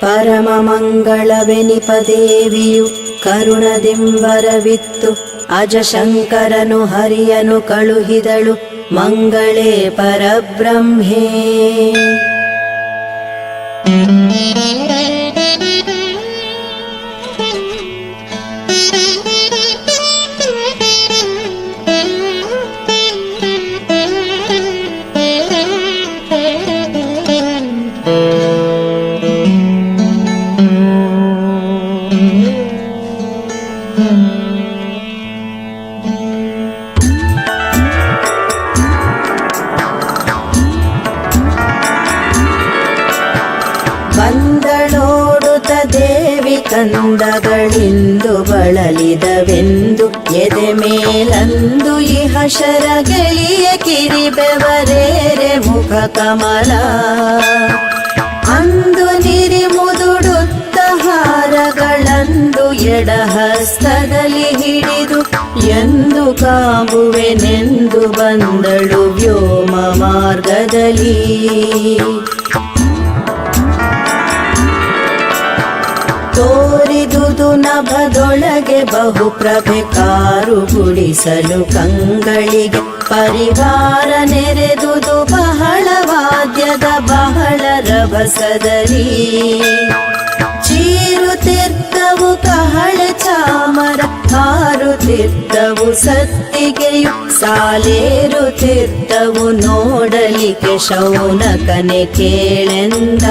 ಪರಮ ದೇವಿಯು ಕರುಣದಿಂಬರವಿತ್ತು. ಅಜಶಂಕರನು ಹರಿಯನು ಕಳುಹಿದಳು ಮಂಗಳೇ ಪರಬ್ರಹ್ಮೇ. ಕಂದಗಳಿಂದು ಬಳಲಿದವೆಂದು ಎದೆ ಮೇಲಂದು ಇಹ ಶರಗೆಳಿಯ ಕಿರಿಬೆವರೇರೆ ಮುಖ ಕಮಲ. ಅಂದು ನಿರಿ ಮುದುಡುತ್ತ ಹಾರಗಳಂದು ಎಡಹಸ್ತದಲ್ಲಿ ಹಿಡಿದು ಎಂದು ಕಾಂಬುವೆನೆಂದು ಬಂದಳು ವ್ಯೋಮ ಮಾರ್ಗದಲ್ಲಿ. ನಭದೊಳಗೆ ಬಹುಪ್ರಭೆ ಕಾರು ಗುಡಿಸಲು ಕಂಗಳಿಗೆ ಪರಿವಾರ ನೆರೆದುದು ಬಹಳ ವಾದ್ಯದ ಬಹಳ ರಭಸದಲ್ಲಿ. ಚೀರುತ್ತಿದ್ದವು ಕಹಳ ಚಾಮರ ಹಾರುತ್ತಿದ್ದವು ಸತ್ತಿಗೆಯು ಸಾಲೇರುತ್ತಿದ್ದವು ನೋಡಲಿಕ್ಕೆ ಶೌನಕನೆ ಕೇಳೆಂದ.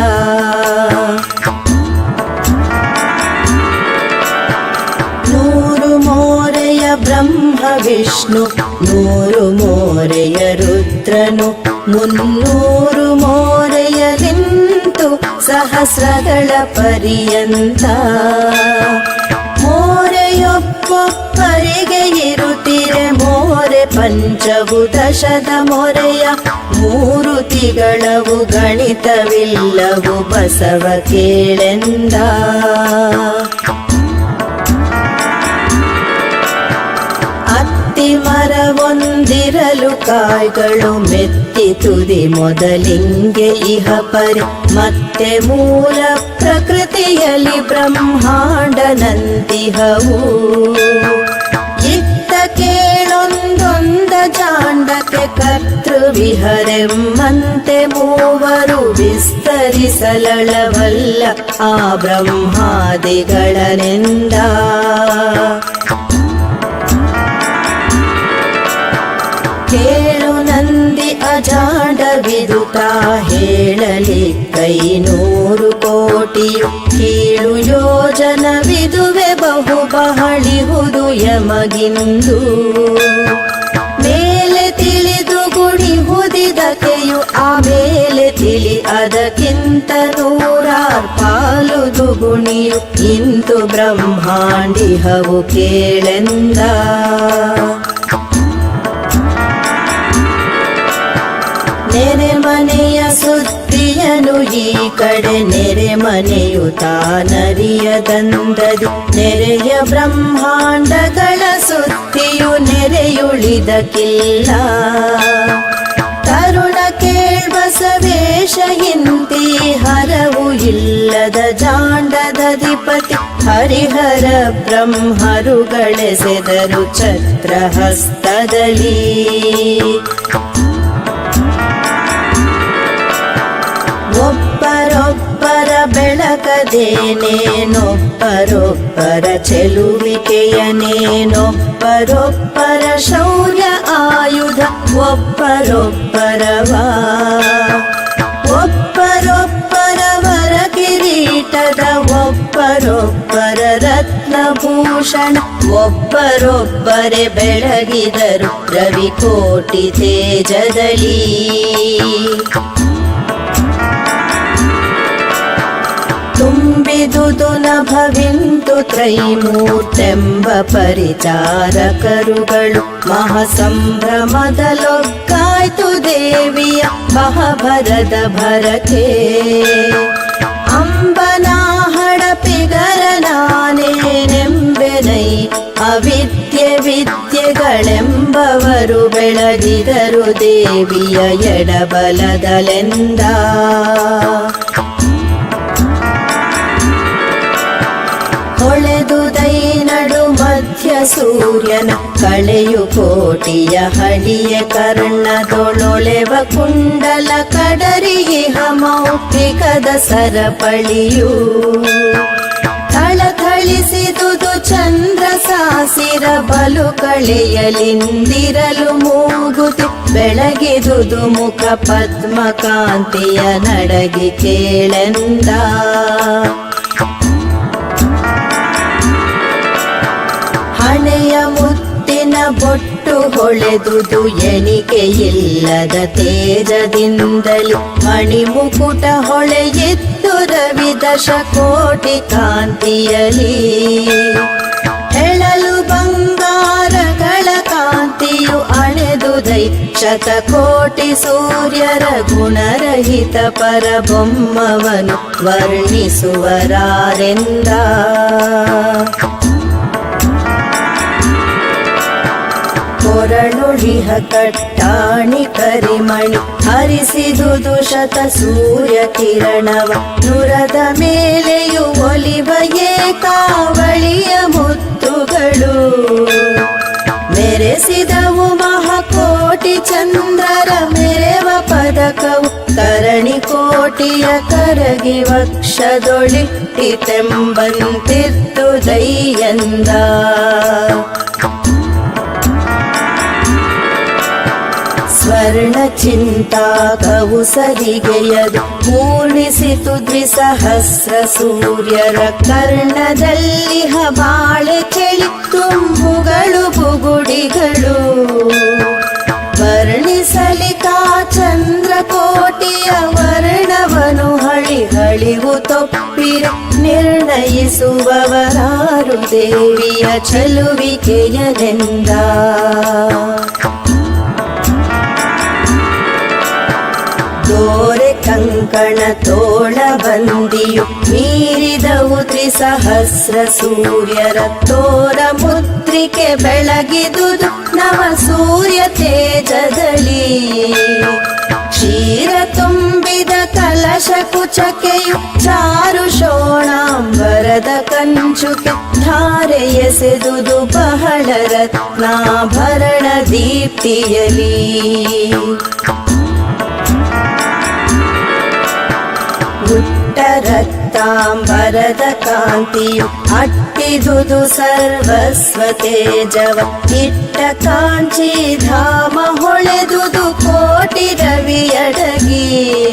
ವಿಷ್ಣು ನೂರು ಮೋರೆಯ ರುದ್ರನು, ಮುನ್ನೂರು ಮೋರೆಯ ನಿಂತು ಸಹಸ್ರಗಳ ಪರ್ಯಂತ ಮೋರೆಯೊಬ್ಬೊಬ್ಬರಿಗೆ ಇರುತ್ತಿರೆ ಮೋರೆ ಪಂಚವು, ದಶದ ಮೊರೆಯ ಮೂರುತಿಗಳವು ಗಣಿತವಿಲ್ಲವು ಬಸವ ಕೇಳೆಂದ. ಮರವೊಂದಿರಲು ಕಾಯ್ಗಳು ಮೆತ್ತಿ ತುದಿ ಮೊದಲಿಂಗೆ ಇಹ ಪರಿ. ಮತ್ತೆ ಮೂಲ ಪ್ರಕೃತಿಯಲ್ಲಿ ಬ್ರಹ್ಮಾಂಡನಂತಿಹವು ಇತ್ತ ಕೇಳೊಂದೊಂದ ಜಾಂಡಕ್ಕೆ ಕರ್ತೃವಿಹರೆಮ್ಮಂತೆ ಮೂವರು ವಿಸ್ತರಿಸಲಳವಲ್ಲ ಆ ಬ್ರಹ್ಮಾದಿಗಳನೆಂದ. ಹೇಳಲಿ ಕೈನೂರು ಕೋಟಿ ಕೀಳು ಯೋಜನವಿದುವೆ ಬಹು ಬಹಳಿಹುದು ಯಮಗಿಂದು ಮೇಲೆ ತಿಳಿದು ಗುಣಿ ಹುದಿದಕೆಯು ಆಮೇಲೆ ತಿಳಿ ಅದಕ್ಕಿಂತ ನೂರಾರ್ ಪಾಲು ದುಗುಣಿಯು. ಇಂತು ಬ್ರಹ್ಮಾಂಡಿಹವು ಕೇಳೆಂದ. ನೆನೆ ಮನೆಯ ಸುದ್ದಿಯನು ಈ ಕಡೆ ನೆರೆ ಮನೆಯು ತಾನರಿಯದಂದದಿ ನೆರೆಯ ಬ್ರಹ್ಮಾಂಡಗಳ ಸುದ್ದಿಯು ನೆರೆಯುಳಿದಕ್ಕಿಲ್ಲ ತರುಣ ಕೇಳ್ಬಸವೇಶ ಹಿಂದಿ ಹರವು ಇಲ್ಲದ ಜಾಂಡದಧಿಪತಿ ಹರಿಹರ ಬ್ರಹ್ಮರುಗಳೆಸೆದರು ಛತ್ರಹಸ್ತದಲ್ಲಿ. ಬೆಳಕದೇನೇನೊಬ್ಬರೊಬ್ಬರ ಚೆಲುವಿಕೆಯನೇನೊಬ್ಬರೊಬ್ಬರ ಶೌರ್ಯ ಆಯುಧ ಒಬ್ಬರೊಬ್ಬರವ ಒಬ್ಬರೊಬ್ಬರವರ ಕಿರೀಟದ ಒಬ್ಬರೊಬ್ಬರ ರತ್ನಭೂಷಣ ಒಬ್ಬರೊಬ್ಬರೇ ಬೆಳಗಿದರು ರವಿಕೋಟಿ ತೇಜದಲ್ಲಿ. ತುಂಬಿದುದು ನಭವಿಂತು ತ್ರೈಮೂರ್ತೆಂಬ ಪರಿಚಾರಕರುಗಳು. ಮಹಾಸಂಭ್ರಮದಲೊಕ್ಕಾಯ್ತು ದೇವಿಯ ಮಹಾಭರದ ಭರಕೆ ಅಂಬನಾಹಡ ಪಿಗರ ನಾನೇನೆಂಬೆನೈ ಅವಿದ್ಯೆ ವಿದ್ಯೆಗಳೆಂಬವರು ಬೆಳಗಿದರು ದೇವಿಯ ಎಡಬಲದಲೆಂದ. ಸೂರ್ಯನ ಕಳೆಯು ಕೋಟಿಯ ಹಳಿಯ ಕರ್ಣದೊಳೊಳೆವ ಕುಂಡಲ ಕಡರಿಗೆ ಮೌಖಿಕದ ಸರಪಳಿಯು. ಥಳಥಳಿಸಿದುದು ಚಂದ್ರ ಸಾಸಿರ ಬಲು ಕಳೆಯಲಿಂದಿರಲು ಮೂಗುತಿ ಬೆಳಗಿದುದು ಮುಖ ಪದ್ಮಕಾಂತಿಯ ನಡಗಿ ಕೇಳೆಂದ. ಬೊಟ್ಟು ಹೊಳೆದುದು ಎಣಿಕೆಯಿಲ್ಲದ ತೇಜದಿಂದಲೂ ಮಣಿಮುಕುಟ ಹೊಳೆಯಿತ್ತು ರವಿ ದಶಕೋಟಿ ಕಾಂತಿಯಲಿ. ಹೇಳಲು ಬಂಗಾರಗಳ ಕಾಂತಿಯು ಅಣೆದುದೈ ಶತಕೋಟಿ ಸೂರ್ಯರ ಗುಣರಹಿತ ಪರಬೊಮ್ಮವನು ವರ್ಣಿಸುವರಾರೆಂದ. ಕೊರಳುಳಿಹ ಕಟ್ಟಾಣಿ ಕರಿಮಣಿ ಹರಿಸಿದುದು ಶತ ಸೂರ್ಯ ಕಿರಣವ ನುರದ ಮೇಲೆಯು ಒಲಿವ ಏಕಾವಳಿಯ ಮುತ್ತುಗಳು. ಮೆರೆಸಿದವು ಮಹಾಕೋಟಿ ಚಂದ್ರರ ಮೆರೆವ ಪದಕವು ಕರಣಿ ಕೋಟಿಯ ಕರಗಿ ವಕ್ಷದೊಳಿಟ್ಟಿತೆಂಬಂತಿತ್ತು ದೈಯಂದ. ಸ್ವರ್ಣ ಚಿಂತಾಕವು ಸರಿಗೆಯದು. ಮೂರ್ಣಿಸಿತು ದ್ವಿಸಹಸ್ರ ಸೂರ್ಯರ ಕರ್ಣದಲ್ಲಿ ಬಾಳೆ ಚಳಿ ತುಂಬುಗಳು ಬುಗುಡಿಗಳು. ವರ್ಣಿಸಲಿಕಾ ಚಂದ್ರ ಕೋಟಿಯ ವರ್ಣವನು ಹಳಿ ಹಳಿವು ತೊಪ್ಪಿರ ನಿರ್ಣಯಿಸುವವರಾರು ದೇವಿಯ ಚಲುವಿಕೆಯನೆಂದ. ದೋರೆ ಕಂಕಣ ತೋಳ ಬಂದಿಯು ಮೀರಿದವು ತ್ರಿಸಹಸ್ರ ಸೂರ್ಯರ ತೋರ ಮುದ್ರಿಕೆ ಬೆಳಗಿದು ನವ ಸೂರ್ಯ ತೇಜದಲ್ಲಿ. ಕ್ಷೀರ ತುಂಬಿದ ಕಲಶ ಕುಚಕೆಯು ಚಾರು ಶೋಣಾಂಬರದ ಕಂಚುಕೆ ಧಾರೆ ಎಸೆದುದು ಬಹಳ ರತ್ನಾಭರಣ ದೀಪ್ತಿಯಲಿ. ಕಾಂತಿಯು ಅಟ್ಟಿದುದು ಸರ್ವಸ್ವ ತೇಜವ. ಇಟ್ಟ ಕಾಂಚಿ ಧಾಮ ಹೊಳೆದುದು ಕೋಟಿ ರವಿಯಡಗಿ.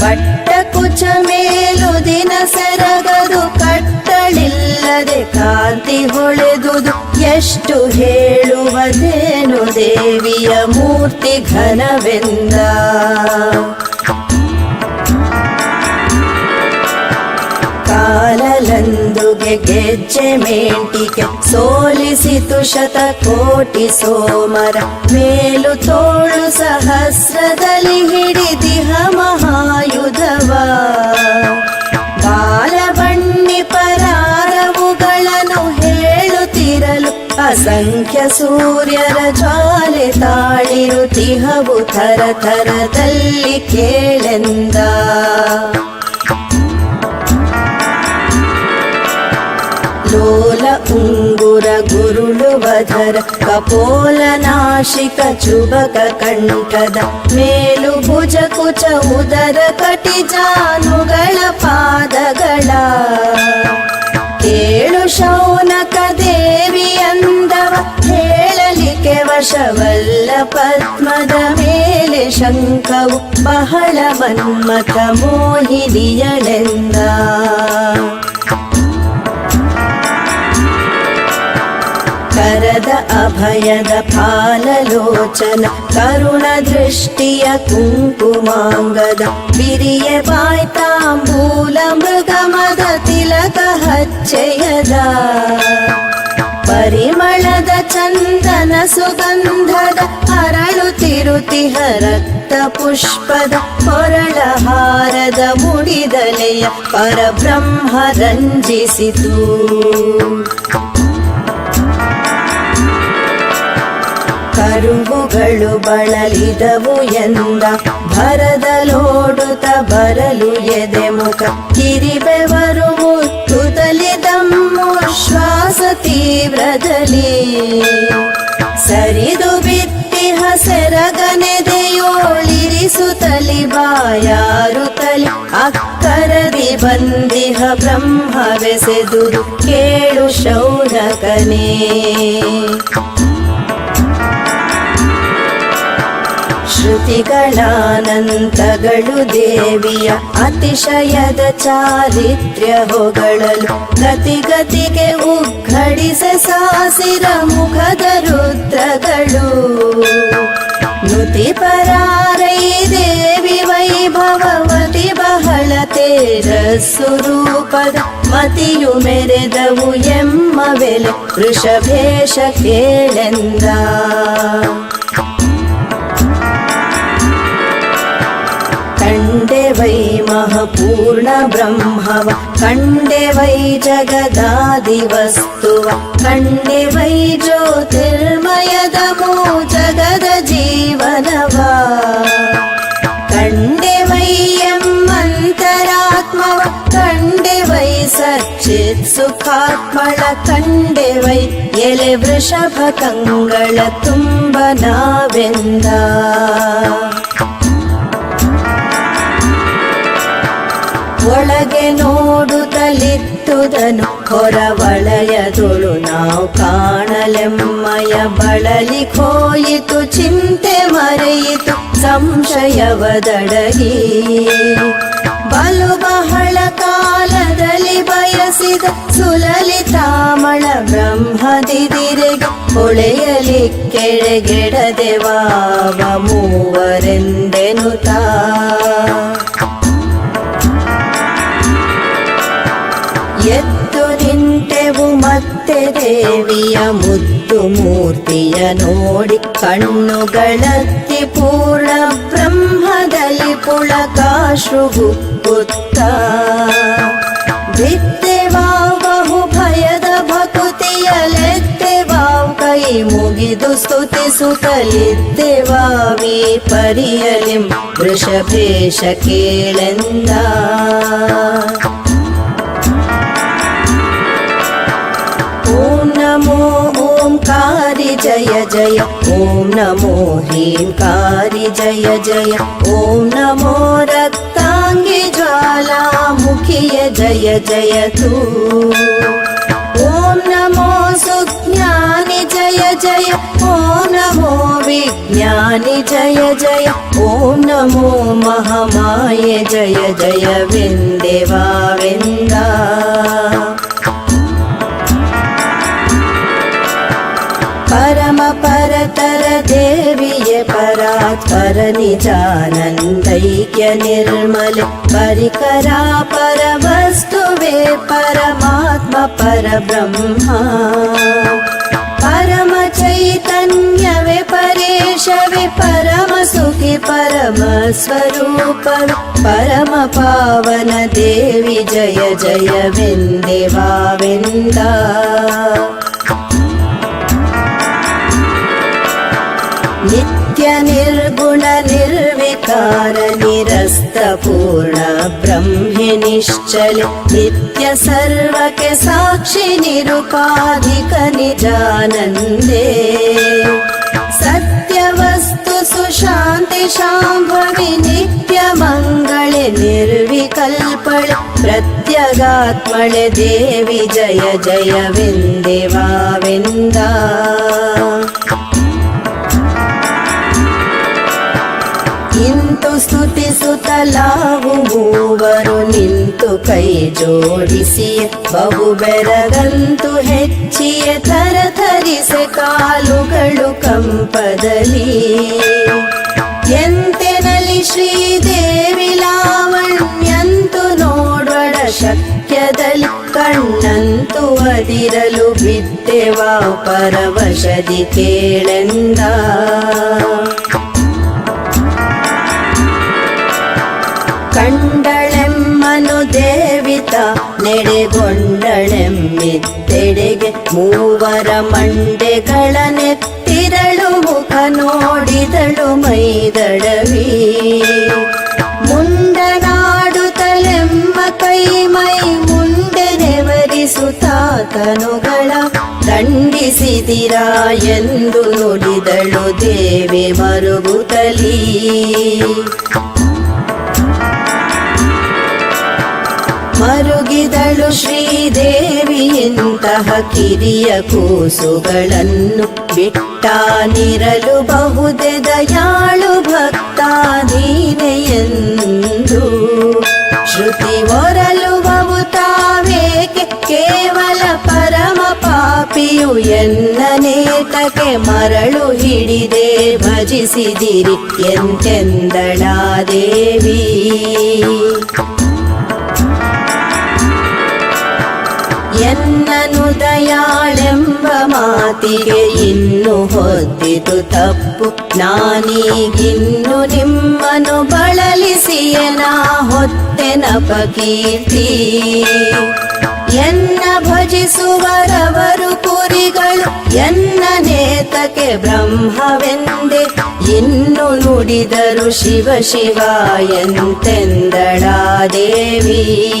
ಬಟ್ಟ ಕುಚ ಮೇಲು ದಿನ ಸೆರಗದು ಕಟ್ಟಳಿಲ್ಲದೆ ಕಾಂತಿ ಹೊಳೆದುದು. ಎಷ್ಟು ಹೇಳುವದೇನು ದೇವಿಯ ಮೂರ್ತಿ ಘನವೆಂದ. ಗೆಜ್ಜೆ ಮೇಂಟಿಕ ಸೋಲಿಸಿತು ಶತಕೋಟಿ ಸೋಮರ. ಮೇಲು ತೋಳು ಸಹಸ್ರದಲ್ಲಿ ಹಿಡಿದಿಹ ಮಹಾಯುಧವ ಬಾಲಬಣ್ಣಿ ಪರಾರವುಗಳನ್ನು ಹೇಳುತ್ತಿರಲು ಅಸಂಖ್ಯ ಸೂರ್ಯರ ಜ್ವಾಲೆ ತಾಳಿರುತಿಹವು ಥರ ಥರದಲ್ಲಿ ಕೇಳೆಂದ. ವಧರ ಕಪೋಲ ನಾಶಿಕ ಚುಬಕ ಕಂಠದ ಮೇಲು ಭುಜ ಕುಚ ಉದರ ಕಟಿ ಜಾನುಗಳ ಪಾದಗಳ. ಕೇಳು ಶೌನಕ ದೇವಿ ಅಂದವ, ಹೇಳಲಿಕ್ಕೆ ವಶವಲ್ಲ ಪದ್ಮದ ಮೇಲೆ ಶಂಕವು ಬಹಳ ಮನ್ಮಥ ಮೋಹಿನಿಯಳೆಂದ. ಕರದ ಅಭಯದ ಫಾಲಲೋಚನ, ಕರುಣ ದೃಷ್ಟಿಯ ಕುಂಕುಮಾಂಗದ, ಬಿರಿಯ ಬಾಯ್ತಾಂಬೂಲ ಮೃಗಮದ ತಿಲಕ ಹಚ್ಚೆಯದ. ಪರಿಮಳದ ಚಂದನ ಸುಗಂಧದ ಅರಳುತ್ತಿರುತಿಹ ರಕ್ತ ಪುಷ್ಪದ, ಕೊರಳ ಹಾರದ ಮುಡಿದಲೆಯ, ಪರಬ್ರಹ್ಮ ರಂಜಿಸಿತು. ಕರುವುಗಳು ಬಳಲಿದವು ಎಂದ. ಭರದಲೋಡುತ್ತ ಬರಲು ಎದೆ ಮುಖ. ಕಿರಿಬೆವರು ಮುತ್ತುದಲಿದಮ್ಮು ಶ್ವಾಸ ತೀವ್ರ ತೀವ್ರದಲ್ಲಿ. ಸರಿದು ಬಿತ್ತಿಹ ಬಾಯಾರು ಬಾಯಾರುತ್ತಲಿ ಅಕ್ಕರದಿ ಬಂದಿಹ ಬ್ರಹ್ಮವೆಸೆದು. ಕೇಳು ಶೌನಕನೇ ಶ್ರುತಿಗಳಾನಂತಗಳು ದೇವಿಯ ಅತಿಶಯದ ಚಾರಿತ್ರ್ಯ ಹೊಗಳಲು ಗತಿಗತಿಗೆ ಉಗ್ಗಡಿಸ ಸಾಸಿರ ಮುಖದ ರುದ್ರಗಳು. ನುತಿ ಪರಾರೈ ದೇವಿ ವೈಭವವತಿ ಬಹಳ ತೇರ ರೂಪದ ಮತಿಯು ಮೆರೆದವು ಎಮ್ಮ ಬೆಲೆ. ವೃಷಭೇಷ ಕೇಳೆಂದ ಮಹಪೂರ್ಣ ಬ್ರಹ್ಮವ ಕಂಡೆ ವೈ ಜಗದಾದಿ ವಸ್ತುವ ಕಂಡೆ ವೈ ಜ್ಯೋತಿರ್ಮಯದ ಮೂ ಜಗದ ಜೀವನವ ಕಂಡೆ ವೈ ಎಮ್ಮಂತರಾತ್ಮವ ಕಂಡೆ ವೈ ಸಚ್ಚಿತ್ ಸುಖಾತ್ಮಳ ಕಂಡೆ ವೈ ಎಲೆ ವೃಷಭ ಕಂಗಳ ತುಂಬ ಒಳಗೆ ನೋಡುತ್ತಲಿತ್ತುದನು ಹೊರವಳಯದೊಳು ನಾವು ಕಾಣಲೆಮ್ಮಯ ಬಳಲಿ ಹೋಯಿತು, ಚಿಂತೆ ಮರೆಯಿತು ಸಂಶಯವದಡಗಿ ಬಲು ಬಹಳ ಕಾಲದಲ್ಲಿ ಬಯಸಿದ ಸುಲಲಿತಾಮಳ ಬ್ರಹ್ಮದಿದಿರೆಗೆ ಹೊಳೆಯಲಿ ಕೆಳಗೆಡದೆವಾವ ಮೂವರೆಂದೆನುತಾ. ನಿಂತೆವು ಮತ್ತೆ ದೇವಿಯ ಮುದ್ದು ಮೂರ್ತಿಯ ನೋಡಿ ಕಣ್ಣುಗಳತ್ತಿ ಪೂರ್ಣ ಬ್ರಹ್ಮದಲ್ಲಿ ಪುಳಕಾಶ್ರುಗುತ್ತ ಬಿತ್ತೆವಾವ್ ಬಹು ಭಯದ ಭಕುತಿಯಲೆತ್ತೆವಾವ್ ಕೈ ಮುಗಿದು ಸ್ತುತಿಸುತ್ತಲಿದ್ದೆವಾವಿ ಪರಿಯಲಿಂ ವೃಷಭೇಶ ಕೇಳೆಂದ ॐ नमो ओंकारि जय जय ॐ नमो ह्रींकारि जय जय ॐ नमो रक्ताङ्गि ज्वालामुखीय जय जय तु ॐ नमो सुज्ञानि जय जय ॐ नमो विज्ञानि जय जय ॐ नमो महामाय जय जय विन्देवा विन्दा परमपरतरदेवी परात्परनिजानन्दैक्य निर्मल परिकरा परवस्तुवे परमात्म परब्रह्मा। परमचैतन्य परेशवि परमसुखी परमस्वरूप। परमपावन देवि जय जय बिन्देवा विन्दा। निरस्तपूर्णब्रह्मि नित्य नित्यसर्वके साक्षि निरुपाधिक निजानन्दे सत्यवस्तु सुशान्ति शाम्भवि नित्यमङ्गले निर्विकल्पळ प्रत्यगात्मल देवि जय जय विन्देवा विन्दा। ಸ್ತುತಿಸುತ್ತಲಾವು ಮೂವರು ನಿಂತು ಕೈ ಜೋಡಿಸಿ ಬಹು ಬೆರಗಂತು ಹೆಚ್ಚಿಯ ತರತರಿಸೆ ಕಾಲುಗಳು ಕಂಪದಲ್ಲಿ. ಎಂತೆನಲಿ ಶ್ರೀದೇವಿ ಲಾವಣ್ಯಂತು ನೋಡೊಡ ಶಕ್ಯದಲ್ಲಿ ಕಣ್ಣಂತು ಅದಿರಲು ಬಿದ್ದೆವಾ ಪರವಶದಿ ಕೇಳೆಂದ. ಕಂಡಳೆಮ್ಮನು ದೇವಿತ, ನೆಡೆಗೊಂಡಳೆಮ್ಮಿತ್ತೆಡೆಗೆ ಮೂವರ ಮಂಡೆಗಳ ನೆತ್ತಿರಳು, ಮುಖ ನೋಡಿದಳು ಮೈದಳವಿ. ಮುಂಡನಾಡುತ್ತಲೆಮ್ಮ ಕೈ ಮೈ ಮುಂಡೆ ನೆವರಿಸುತ್ತಾತನುಗಳ ದಂಡಿಸಿದಿರಾ ಎಂದು ನುಡಿದಳು ದೇವಿ ಮರುಗುತ್ತಲೀ ಮರುಗಿದಳು ಶ್ರೀದೇವಿ ಇಂತಹ ಕಿರಿಯ ಕೂಸುಗಳನ್ನು ಬಿಟ್ಟಾನಿರಲು ಬಹುದೆ ದಯಾಳು ಭಕ್ತ ನೀನೆಯೆಂದು ಶ್ರುತಿ ಒರಲುವವು ತಾವೇಕೆ? ಕೇವಲ ಪರಮ ಪಾಪಿಯು ಎನ್ನ ನೇತಕ್ಕೆ ಮರಳು ಹಿಡಿದೆ? ಭಜಿಸಿದಿರಿ ಎಂತೆಂದಳಾ ದೇವಿ? ಎನ್ನನು ದಯಾಳೆಂಬ ಮಾತಿಗೆ ಇನ್ನು ಹೊತ್ತಿತು ತಪ್ಪು. ನಾನೀಗಿನ್ನು ನಿಮ್ಮನು ಬಳಲಿಸಿಯನ ಹೊತ್ತೆನಪ ಕೀರ್ತಿ. ಎನ್ನ ಭಜಿಸುವರವರು ಕುರಿಗಳು, ಎನ್ನ ನೇತಕ್ಕೆ ಬ್ರಹ್ಮವೆಂದೆ. ಇನ್ನು ನುಡಿದರು ಶಿವ ಶಿವ ಎಂತೆಂದಳಾ ದೇವಿ.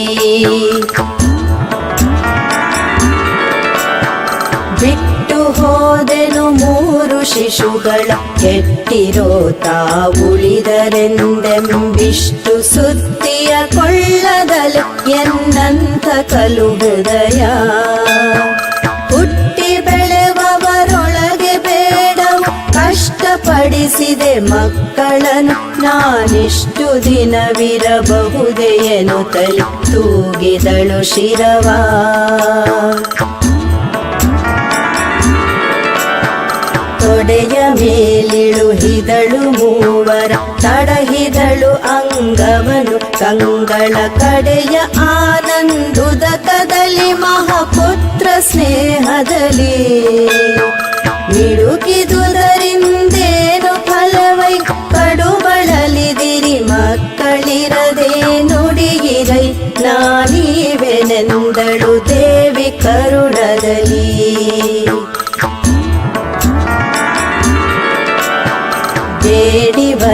ಹೋದೆನು ಮೂರು ಶಿಶುಗಳ ಕೆಟ್ಟಿರೋ ತಾವುಳಿದರೆಂದೆಂಬಿಷ್ಟು ಸುತ್ತಿಯ ಕೊಳ್ಳದಲು ಎನ್ನಂತ ಕಲು ಹುಟ್ಟಿ ಬೆಳೆವವರೊಳಗೆ ಬೇಡವು, ಕಷ್ಟಪಡಿಸಿದೆ ಮಕ್ಕಳನ್ನು ನಾನಿಷ್ಟು ದಿನವಿರಬಹುದೇನು ತಲೆ ತೂಗಿದಳು ಶಿರವಾ. ತೊಡೆಯ ಮೇಲಿಳುಹಿದಳು ಮೂವರ, ತಡಹಿದಳು ಅಂಗವನು, ಕಂಗಳ ಕಡೆಯ ಆನಂದುದಕದಲ್ಲಿ ಮಹಾಪುತ್ರ ಸ್ನೇಹದಲ್ಲಿ. ಮಿಡುಕಿದುದರಿಂದೇನು ಫಲವೈ, ಕಡುಬಳಲಿದಿರಿ ಮಕ್ಕಳಿರದೆ ನುಡಿಗಿರೈ ನಾನೀವೆನೆಂದಳು ದೇವಿ ಕರುಣದಲ್ಲಿ.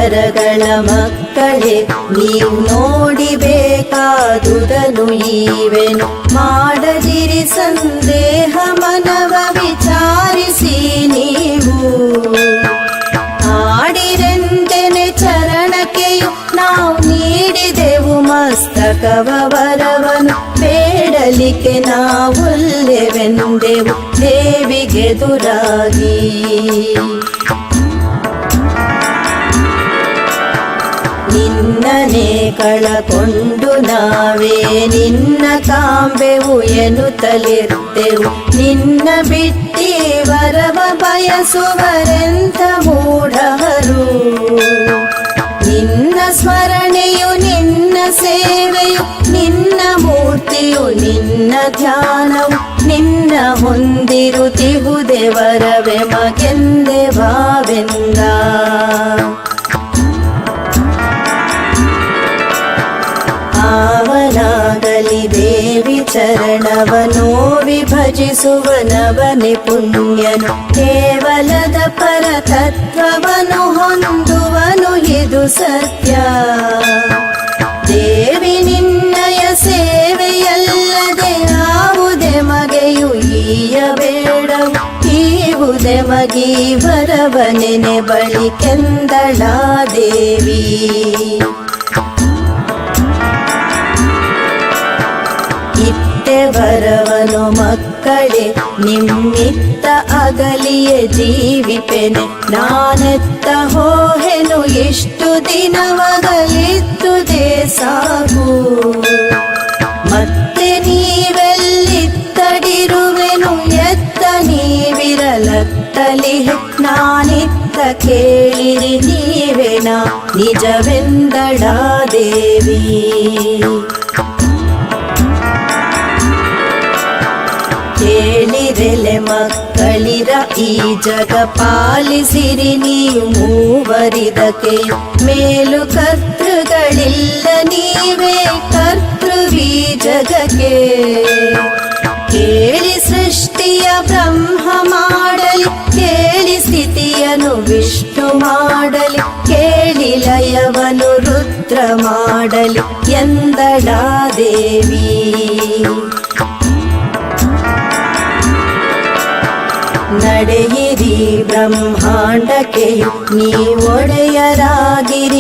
ಬೇಡಿ ವರಗಳ ಮಕ್ಕಳೇ, ನೀವು ನೋಡಿಬೇಕಾದುದನು ಈವೆನು. ಮಾಡದಿರಿ ಸಂದೇಹ ಮನವ ವಿಚಾರಿಸಿ ನೀವು. ಆಡಿರೆಂದೆನೆ ಚರಣಕೆಯು ನಾವು ನೀಡಿದೆವು ಮಸ್ತಕವ ವರವನು. ಬೇಡಲಿಕ್ಕೆ ನಾವುಲ್ಲೆವೆಂದೆವು ದೇವಿಗೆದುರಾಗಿ. ನಿನ್ನನೆ ಕಳಕೊಂಡು ನಾವೇ ನಿನ್ನ ಕಾಂಬೆವು ಎನ್ನುತ್ತಲಿರ್ತೆವು ನಿನ್ನ ಬಿಟ್ಟಿ ವರವ ಬಯಸುವರೆಂತ ಮೂಢರು ನಿನ್ನ ಸ್ಮರಣೆಯು ನಿನ್ನ ಸೇವೆಯು, ನಿನ್ನ ಮೂರ್ತಿಯು ನಿನ್ನ ಧ್ಯಾನವು. ನಿನ್ನ ಹೊಂದಿರುತ್ತಿಹುದೆ ವರವೆ ಮಗೆಂದೆ ಭಾವೆಂದ. ಚರಣವನೋ ವಿಭಜಿಸುವನವನೆ ಪುಣ್ಯನು. ಕೇವಲದ ಪರತತ್ವವನು ಹೊಂದುವನು ಇದು ಸತ್ಯ. ದೇವಿ ನಿನ್ನಯ ಸೇವೆಯಲ್ಲದೆ ಯಾವುದೇ ಮಗೆಯು ಈಯಬೇಡ ಈವುದೆ ಮಗಿ ಬರವನೆನೆ ಬಳಿ ಕೆಂದಳ ದೇವಿ. ಬರವನು ಮಕ್ಕಳೇ, ನಿಮ್ಮಿತ್ತ ಅಗಲಿಯ ಜೀವಿಪೆನೆ. ನಾನೆತ್ತ ಹೋಹೆನು ಎಷ್ಟು ದಿನವಗಲಿದ್ದುದೇ ಸಾಕು. ಮತ್ತೆ ನೀವೆಲ್ಲಿತ್ತಡಿರುವೆನು, ಎತ್ತ ನೀವಿರಲತ್ತಲಿ. ನಾನಿತ್ತ ಕೇಳಿರಿ ನೀವೆನ ನಿಜವೆಂದಡಾ ದೇವಿ. ಕೇಳಿರೆಲೆ ಮಕ್ಕಳಿರ ಈ ಜಗ ಪಾಲಿಸಿರಿ ನೀವು ಮೂವರಿದಕ್ಕೆ. ಮೇಲು ಕರ್ತೃಗಳಿಲ್ಲ ನೀವೇ ಕರ್ತೃವಿ ಜಗಕ್ಕೆ. ಕೇಳಿ ಸೃಷ್ಟಿಯ ಬ್ರಹ್ಮ ಮಾಡಲಿ, ಕೇಳಿ ಸ್ಥಿತಿಯನು ವಿಷ್ಣು ಮಾಡಲಿ, ಕೇಳಿ ಲಯವನು ರುದ್ರ ಮಾಡಲಿ, ಎಂದಡಾ ದೇವಿ. ನಡೆಯಿರಿ ಬ್ರಹ್ಮಾಂಡಕ್ಕೆ. ನೀ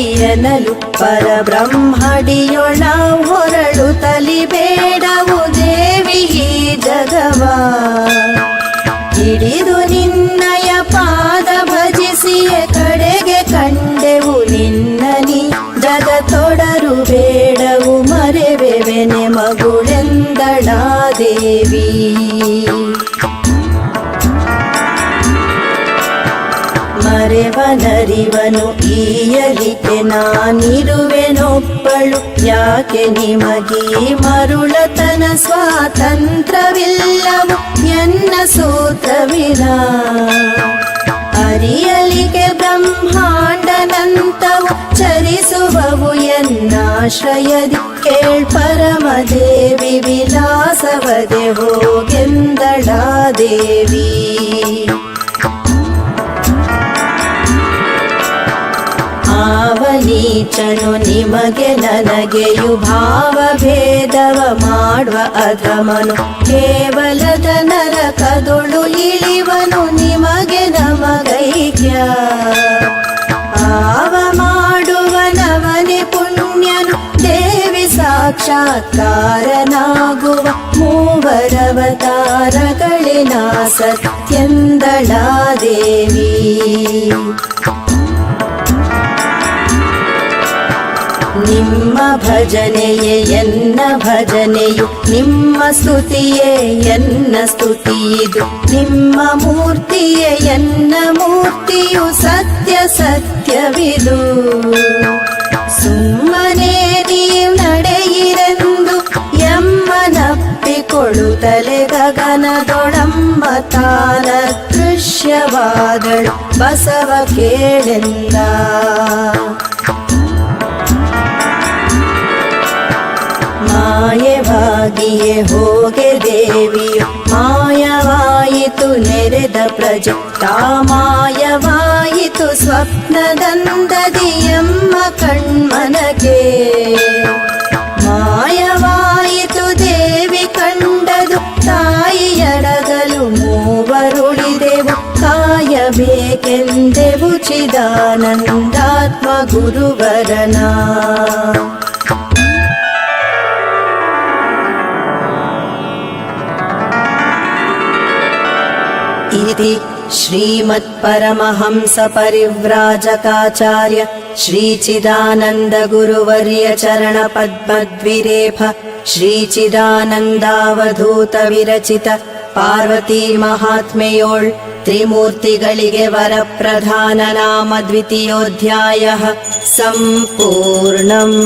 ಎನ್ನಲು ಪರಬ್ರಹ್ಮಡಿಯೊಳ ಹೊರಳು ತಲಿಬೇಡವು ದೇವಿ ಜಗವಾ. ಹಿಡಿದು ನಿನ್ನಯ ಪಾದ ಭಜಿಸಿಯ ಕಡೆಗೆ ಕಂಡೆವು ನಿನ್ನನಿ. ಜಗತೊಡರು ಬೇಡವು ಮರೆವೆವೆನೆ ಮಗುಳೆಂದಳ ದೇವಿ. ಮರೆವನರಿವನು ಈಯಲಿಕೆ ನಾನಿರುವೆನೊಬ್ಬಳು ಯಾಕೆ ನಿಮಗೀ ಮರುಳತನ ಸ್ವಾತಂತ್ರ್ಯವಿಲ್ಲವು ಎನ್ನ ಸೂತ್ರವಿರ ಅರಿಯಲಿಕೆ ಬ್ರಹ್ಮಾಂಡನಂತವು ಚರಿಸುವವು ಎನ್ನಾಶ್ರಯದಿ ಕೇಳ್ ಪರಮದೇವಿ ವಿಲಾಸವದೆ ಹೋಗೆಂದಳ ದೇವಿ ಆವನೀಚನು ನಿಮಗೆ ನನಗೆಯು ಭಾವಭೇದವ ಮಾಡುವ ಅಧಮನು ಕೇವಲದ ನರಕದೊಳು ಇಳಿವನು ನಿಮಗೆ ನಮಗೈಕ್ಯ. ಆವ ಮಾಡುವನವನೆ ಪುಣ್ಯನು. ದೇವಿ ಸಾಕ್ಷಾತ್ಕಾರನಾಗುವ ಮೂವರವತಾರಗಳಿನ ಸತ್ಯಂದಳ ದೇವಿ. ನಿಮ್ಮ ಭಜನೆಯೇ ಎನ್ನ ಭಜನೆಯು, ನಿಮ್ಮ ಸ್ತುತಿಯೇ ಎನ್ನ ಸ್ತುತಿಯಿದು, ನಿಮ್ಮ ಮೂರ್ತಿಯೇ ಎನ್ನ ಮೂರ್ತಿಯು ಸತ್ಯ ಸತ್ಯವಿದು. ಸುಮ್ಮನೆ ನೀವು ನಡೆಯಿರೆಂದು ಎಮ್ಮನಪ್ಪಿಕೊಳ್ಳುತ್ತಲೆ ಗಗನದೊಳಂಬ ತಾನ ದೃಶ್ಯವಾದಳು ಬಸವ ಕೇಳೆಂದ. ಮಾಯವಾಗಿಯೇ ಹೋಗೆ ದೇವಿಯು ಮಾಯವಾಯಿತು ನೆರೆದ ಪ್ರಜೆ ತಾ ಮಾಯವಾಯಿತು ಸ್ವಪ್ನದಂದದಿ ಎಮ್ಮ ಕಣ್ಮನಗೆ ಮಾಯವಾಯಿತು ದೇವಿ ಕಂಡದು ತಾಯಿಯಡಗಲು ಮೂವರುಳಿದೆವು ಕಾಯಬೇಕೆಂದೆವು ಚಿದಾನಂದಾತ್ಮ ಗುರುವರನ श्रीमत्परमहंस श्रीमत्परमहंसपरिव्राजकाचार्य श्रीचिदानन्दगुरुवर्यचरणपद्मद्विरेफ श्रीचिदानन्दावधूत विरचित पार्वतीमहात्म्योळ्त्रिमूर्तिगलिगे वरप्रधाननाम द्वितीयोऽध्यायः सम्पूर्णम्